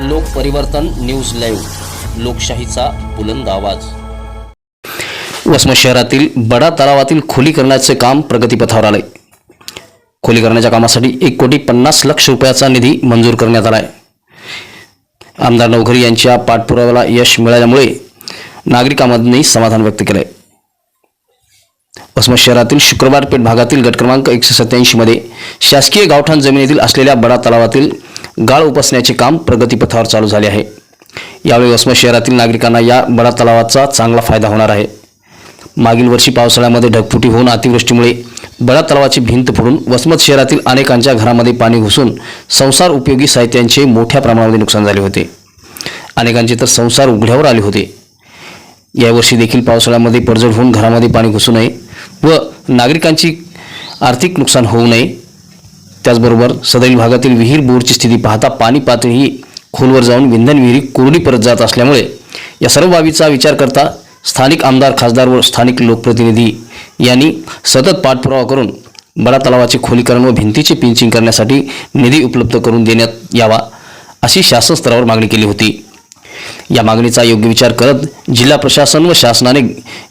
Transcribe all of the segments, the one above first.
लोकपरिवर्तन news live लोकशाहीचा बुलंद आवाज. वसमत शहरातील बडा तलावातील खोलीकरणाचे काम प्रगतीपथावर आले खोलीकरणाच्या कामासाठी एक कोटी पन्नास लक्ष रुपयाचा निधी मंजूर करण्यात आला आहे आमदार नवघरी यांच्या पाठपुराव्याला यश मिळाल्यामुळे नागरिकांमधूनही समाधान व्यक्त केलं आहे वसमत शहरातील शुक्रवार पेठ भागातील गट क्रमांक एकशे सत्याऐंशीमध्ये शासकीय गावठाण जमिनीतील असलेल्या बडा तलावातील गाळ उपसण्याचे काम प्रगतीपथावर चालू झाले आहे. यावेळी वसमत शहरातील नागरिकांना या बडा तलावाचा चांगला फायदा होणार आहे. मागील वर्षी पावसाळ्यामध्ये ढगफुटी होऊन अतिवृष्टीमुळे बडा तलावाची भिंत फोडून वसमत शहरातील अनेकांच्या घरामध्ये पाणी घुसून संसार उपयोगी साहित्यांचे मोठ्या प्रमाणामध्ये नुकसान झाले होते. अनेकांचे तर संसार उघड्यावर आले होते. यावर्षी देखील पावसाळ्यामध्ये पडझड होऊन घरामध्ये पाणी घुसू नये व नागरिकांची आर्थिक नुकसान होऊ नये त्याचबरोबर सदैल भागातील विहीर बोरची स्थिती पाहता पाणी पातळी ही खोलवर जाऊन विंधन विहिरी कोरडी परत जात असल्यामुळे या सर्व बाबीचा विचार करता स्थानिक आमदार खासदार व स्थानिक लोकप्रतिनिधी यांनी सतत पाठपुरावा करून बडा तलावाचे खोलीकरण व भिंतीचे पिंचिंग करण्यासाठी निधी उपलब्ध करून देण्यात यावा अशी शासन स्तरावर मागणी केली होती. या मागणीचा योग्य विचार करत जिल्हा प्रशासन व शासनाने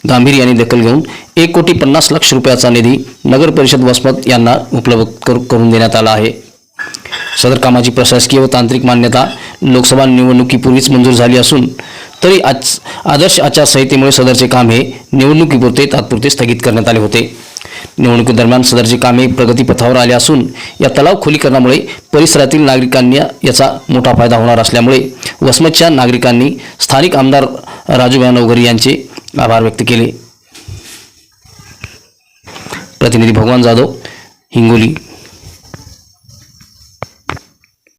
गांभीर्याने दखल घेऊन एक कोटी पन्नास लाख रुपयाचा निधी नगर परिषद वसमत यांना उपलब्ध करून देण्यात आला आहे. सदर कामाची प्रशासकीय व तांत्रिक मान्यता लोकसभा निवडणुकीपूर्वीच मंजूर झाली असून तरी आज आदर्श आचारसंहितेमुळे सदरचे काम हे निवडणुकीपुरते तात्पुरते स्थगित करण्यात आले होते. निवडणुकीदरम्यान सदरचे कामे प्रगतीपथावर आले असून या तलाव खोलीकरणामुळे परिसरातील नागरिकांना याचा मोठा फायदा होणार असल्यामुळे वसमतच्या नागरिकांनी स्थानिक आमदार राजूभाई नवघरी यांचे आभार व्यक्त केले. प्रतिनिधी भगवान जाधव हिंगोली.